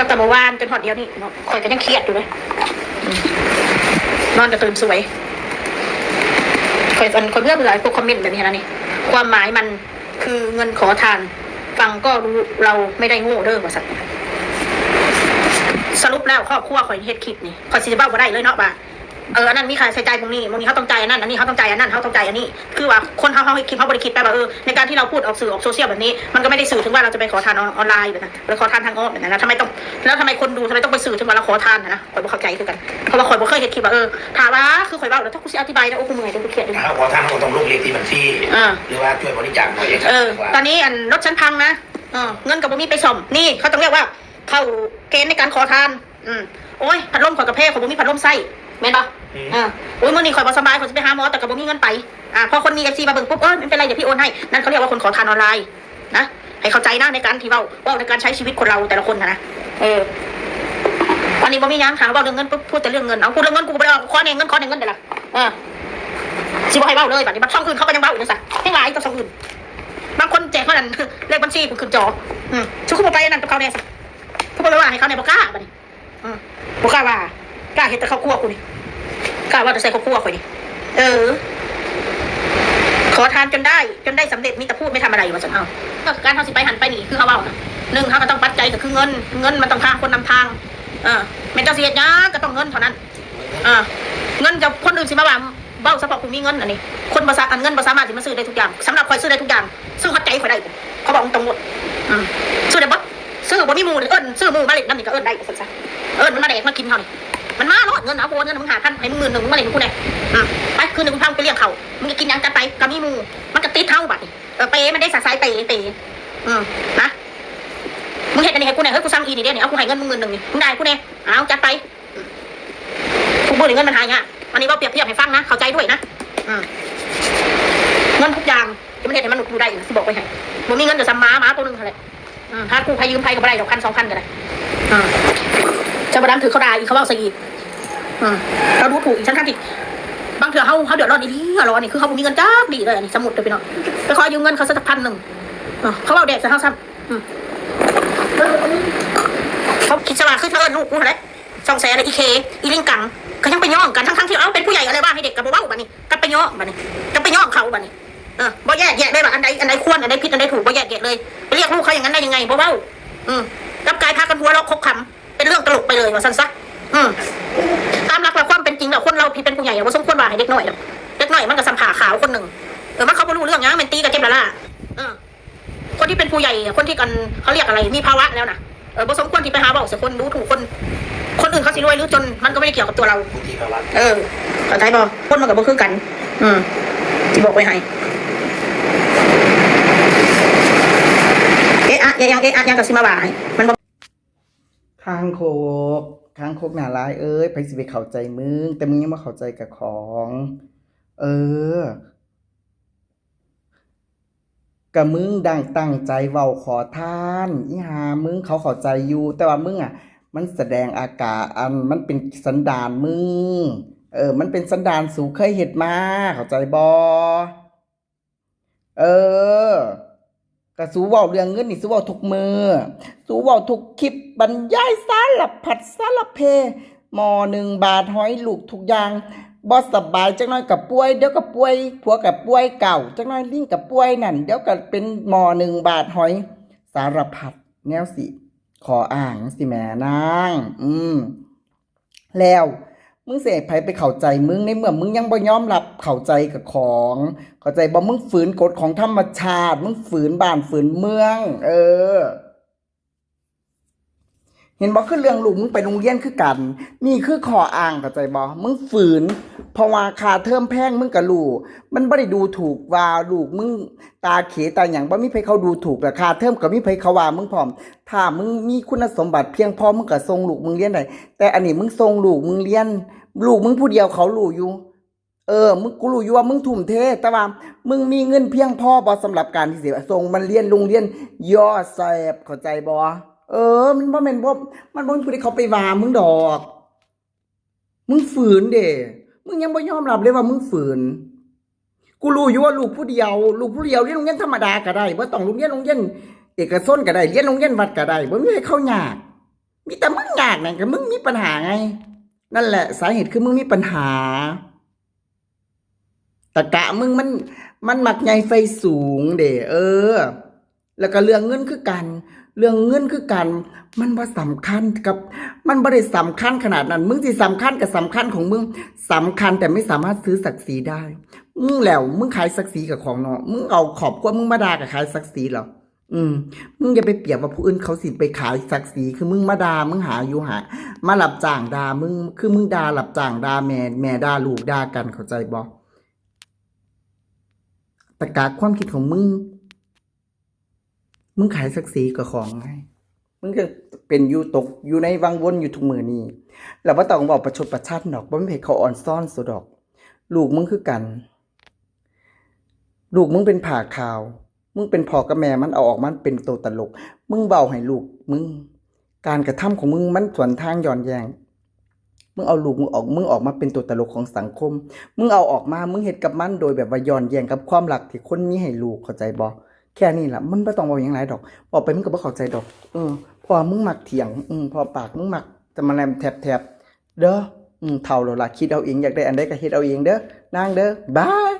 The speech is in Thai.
ตั้งแต่เมื่อวานจนหอดเดียวนี่คอยก็ยังเครียดอยู่เลยอืมนอนจะตื่นสวยคอยอันคนเพื่อนหลายพวกคอมเมนต์แบบนี้นะนี่ ความหมายมันคือเงินขอทาน ฟังก็รู้เราไม่ได้โง่เด้อว่าสัตว์สรุปแล้วครอบครัวคอยเฮ็ดคลิปนี่คอยสิจะเบ้าบ่ได้เลยเนาะบ่า เอออันนั้นมีค่าใช้จ่ายตรงนี้ตรงนี้เขาต้องจ่ายอันนั้นอันนี้เขาต้องจ่ายอันนั้นเขาต้องจ่ายอันนี้ คือว่าคนเขาเขาให้คลิปเขาบริคิดไปว่าเออในการที่เราพูดออกสื่อออกโซเชียลแบบนี้ มันก็ไม่ได้สื่อถึงว่าเราจะไปขอทานออนไลน์แบบนั้นหรือขอทานทางอ้อมแบบนั้นนะทำไมต้องแล้วทำไมคนดูทำไมต้องไปสื่อถึงว่าเราขอทานนะนะคอยบ่เข้าใจคือกันเพราะว่าคอยบ่เคยเห็นคลิปว่าเออถามว่าคือคอยเบ้าแล้วถ้ากูสิอธิบายแล้วโอ้กูเมื่อยเดี๋ยวกูเครียดเลยถ้าขอท่านก็ต้องลูกเรียกที่บัญชีอ่าหรือว่าช่วยบริจาคหน่อยเออตอนนี้อันรถฉันพังนะเออเงินกับบ่มีไปซ่อมนี่เขาต้องเรียกว่าเข้าเกณฑ์ในการขอทาน อืมโอ้ยพัดลมขอยกระเพาะขอยบ่มีพัดลมไส้แม่นปะ อ่าโอ้ยมื่อนี้ข่อยบ่สบายข่อยจะไปหาหมอแต่กับบ่มีเงินไปอ่าพอคนมีเอฟซีมาเบิ่งปุ๊บเออไม่เป็นไรเดี๋ยวพี่โอนให้นั่นเขาเรียกว่าคนขอทานออนไลน์นะให้เข้าใจนะในการที่เว้าเว้าในการใช้ชีวิตคนเราแต่ละคนนะนะเออตอนนี้บ่มียังถามเว้าเรื่องเงินปุ๊บพูดแต่เรื่องเงินเอาพูดเรื่องเงินกูบ่ได้เอาขอเนี่ยเงินขอเนี่ยเงินเดี๋ยวละเออสิบ่ให้เว้าเลยบัดนี้บัดช่องอื่นเขาก็ยังเว้าอยู่จังซั่นทั้งหลายต่อช่องอื่นบางคนแจกเขานั่นเลขบัญชีคุณขึ้นจออืมชุกคุณไปนั่นกับเขาเนี่ยสิคุณไปว่าให้เขาในยบอกกล้าบัดนี้อืมบอกกล้าว่ากล้าเห็นแต่เขาวครัวกูนี่ กล้าว่าจะใส่เขาวครัวกูนี่เออ ขอทานจนได้ จนได้สำเร็จมีแต่พูดไม่ทำอะไรอยู่วะจังเอาก็การเขาสิไปหันไปหนีคือเขาว่าหนึ่งเขาก็ต้องปัจจัยก็คือเงิน เงินมันต้องพาคนนำทางเออเป็นเจ้าเสียดนะก็ต้องเงินเท่านั้นอ่าเงินจะคนอื่นสิมาว่าเบ้าเฉพาะกูมีเงินอันนี้ คนภาษาอันเงินภาษามาถสิมาซื้อได้ทุกอย่างสำหรับคอยซื้อได้ทุกอย่าง ซื้อหัดใจคอยได้เขาบอกตรงหมดอืมซื้อได้บ่ซื้อบ่มีมูเลยเอิ้นซื้อมูมาเล็ดน้ำนี่ก็เอิ้นได้สันซะเอิ้นมันมาแดกมากินเท่านี้ มันมาเนาะเงินเอาโอนเงินมึงหาพันให้มึงหมื่นหนึ่งมึงมาเล็ดมึงกูแน่อืมไปคืนหนึ่งมึงพามึงไปเลี้ยงเขามึงจะกินยังกันไปก็มีมูมันก็ติดเท่าบัดเออเปมันได้สายเปย์เปย์อืมนะมึงเห็นอันนี้ให้กูแน่เฮ้ยกูสั่งอีนี่เด้เนี่ยเอากูให้เงินมึงหมื่นหนึ่งมึงได้กูแน่เอาจัดไปทุกมือเงินมันหายากอันนี้ว่าเปรียบเทียบให้ฟังนะเข้าใจด้วยนะอเงินทุกอย่างจะไม่ได้ให้มันหนุดูได้นะที่บอกไปให้บ่มีเงินจะซ้ำม้าม้าตัวหนึงอะไรอืมถ้ากูพายืมไพ่ก็ไม่ได้ดอกพันสองพันก็ได้อืมเจ้าบดำถือเขาได่าอีกเขาเว่าส่อีกอืม เราดูถูกอีกชั้นขั้นทีบางเถื่อเขาเขาเดือดร้อนอีกที่ร้อนนี่คือเขาบ่มีเงินจ้าดีเลยอันนี้สมุดเลยพี่น้องไปขอยืมเงินเขาสักพันหนึ่งเขาเอาแดกใส่เขาซ้ำเขาคิดสว่าคือเธอลูกกูแหละสองแสนอะไรอีเคอีลิงกังก็ยังไปย่องกันทั้งทั้งๆที่เอาเป็นผู้ใหญ่อะไรบ้างให้เด็กกับเบ้าบัดนี้กันไปย่องบัดนี้กันไปย่องเขาบัดนี้เออบ่แยกแยะได้ว่าอันใดอันใดควรอันใดผิดอันใดถูกบ่แยกแยะเลยไปเรียกลูกเขาอย่างนั้นได้ยังไงบ่เบ้าอืมกับกายพากันหัวเราะคกคำเป็นเรื่องตลกไปเลยว่าสั้นซักอืม งแล้วคนเราที่เป็นผู้ใหญ่อะว่าสมควรว่าให้เด็กน้อยหรอกเด็กน้อยมันก็สัมผาขาวคนหนึ่งเออมันเขาไม่รู้เรื่องหยังมันตีกับเจ็บละล่ะเออคนที่เป็นผู้ใหญ่อะคนที่กันเขาเรียกอะไรมีภาวะแล้วนะเออบ่สมควรที่ไปหาบอกเสียคนรู้ถูกคน คนอื่นเขาสิรวยหรือจนมันก็ไม่ได้เกี่ยวกับตัวเราบางทีภาวะเออเข้าใจบ่คนมันกับบ่คือกัน อืมที่บอกไว้ให้เอ๊ะอะยังเอ๊ะอะยังกับสิมาบ่ายมันบ่คางโคกคางโคกหนาลายเอ้ยไปสิไปเข้าใจมึง แต่มึงยังมาเข้าใจกับของ เออกับมึงดังตั้งใจเว้าขอทานอีหามึงเขาเข้าใจอยู่ แต่ว่ามึงอะ มันแสดงอาการอันมันเป็นสันดานมึง เออ มันเป็นสันดานสูงเคยเห็ดมาเข้าใจบอเออ ก็สู้เว้าเรื่องเงินนี่สู้เว้าทุกมือสู้เว้าทุกคลิปบรรยายสารพัดสารเพหมอหนึ่งบาทหอยลูกทุกอย่างบ่สบายจักหน่อยกับป่วยเดี๋ยวก็ป่วยผัวกับป่วยเก่าจักหน่อยลิงกับป่วยนั่นเดี๋ยวก็เป็นหมอหนึ่งบาทหอย สารพัดแนวสิขออ่างสิแม่นาง อืม แล้ว มึงเสพไผไปเข้าใจมึงในเมื่อมึงยังบ่ยอมรับ เข้าใจกับของเข้าใจบ่มึงฝืนกฎของธรรมชาติ มึงฝืนบ้านฝืนเมือง เออ เห็นบ่คือเรื่องลูกมึงไปโรงเรียนคือกัน นี่คือขออ้างเข้าใจบ่มึงฝืนเพราะว่าคาเทอมแพงมึงก็รู้มันบ่ได้ดูถูกว่าลูกมึงตาเขตาหยังบ่มีไผเขาดูถูกแต่คาเทอมก็มีไผเขาว่ามึงพร้อม ถ้ามึงมีคุณสมบัติเพียงพอมึงก็ส่งลูกมึงเรียนได้แต่อันนี้มึงส่งลูกมึงเรียนลูกมึงผู้เดียวเขารู้อยู่ เออ มึงกูรู้อยู่ว่ามึงทุ่มเท แต่ว่ามึงมีเงินเพียงพอบ่สำหรับการที่สิส่งมันเรียนโรงเรียนย่อแสบเข้าใจบ่เออ มันบ่แม่นบ่มันบ่มีผู้ใดเขาไปว่ามึงดอก มึงฝืนเด้มึงยังบ่ยอมรับเลยว่ามึงฝืน กูรู้อยู่ว่าลูกผู้เดียว ลูกผู้เดียวเรียนโรงเรียนธรรมดาก็ได้บ่ต้องโรงเรียนโรงเรียนเอกชนก็ได้เรียนโรงเรียนวัดก็ได้บ่มีให้เข้ายากมีแต่มึงยากนั่นก็มึงมีปัญหาไง นั่นแหละ สาเหตุคือมึงมีปัญหา ตะกะมึงมันมันหมักใหญ่ไฟสูงเด้เออ แล้วก็เรื่องเงินคือกัน เรื่องเงินคือกัน มันบ่สำคัญกับ มันบ่ได้สำคัญขนาดนั้น มึงสิสำคัญกับสำคัญของมึงสำคัญแต่ไม่สามารถซื้อศักดิ์ศรีได้ มึงแล้วมึงขายศักดิ์ศรีกับของเนาะมึงเอาขอบกว่ามึงมาด่ากับขายศักดิ์ศรีเหรออืม มึงอย่าไปเปรียบว่าผู้อื่นเขาสิไปขายศักดิ์ศรีคือมึงมาดามึงหาอยู่หา มาหลับจ้างดามึง คือมึงดาหลับจ้างดาแม่แม่ดาลูกดากันเข้าใจบ่ ต่กาความคิดของมึง มึงขายศักดิ์ศรีกับของไง มึงก็เป็นอยู่ตกอยู่ในวังวนอยู่ทุกมือนี่แล้วว่าต้องบอกประชดประชันดอกบ่ไม่เห็นเขาอ่อนซ่อนสุดดอก ลูกมึงคือกัน ลูกมึงเป็นผ่าขาว มึงเป็นพ่อกับแม่มันเอาออกมันเป็นตัวตลก มึงเบาให้ลูก มึง การกระทำของมึงมันสวนทางย้อนแยง มึงเอาลูกมึงออกมึงออกมาเป็นตัวตลกของสังคม มึงเอาออกมามึงเห็ดกับมันโดยแบบว่าย้อนแยงกับความหลักที่คนมีให้ลูกเข้าใจบ่แค่นี้แหละมันไม่ต้องบอกอย่างไรดอกบอกไปมึงก็บ่เข้าใจดอก เออพอมึงหมักเถียง อืมพอปากมึงหมักจะมาแลมแทบๆเด้ออืมเท่าเราละคิดเอาเองอยากได้อันใดก็เฮ็ดเอาเองเด้อนางเด้อบาย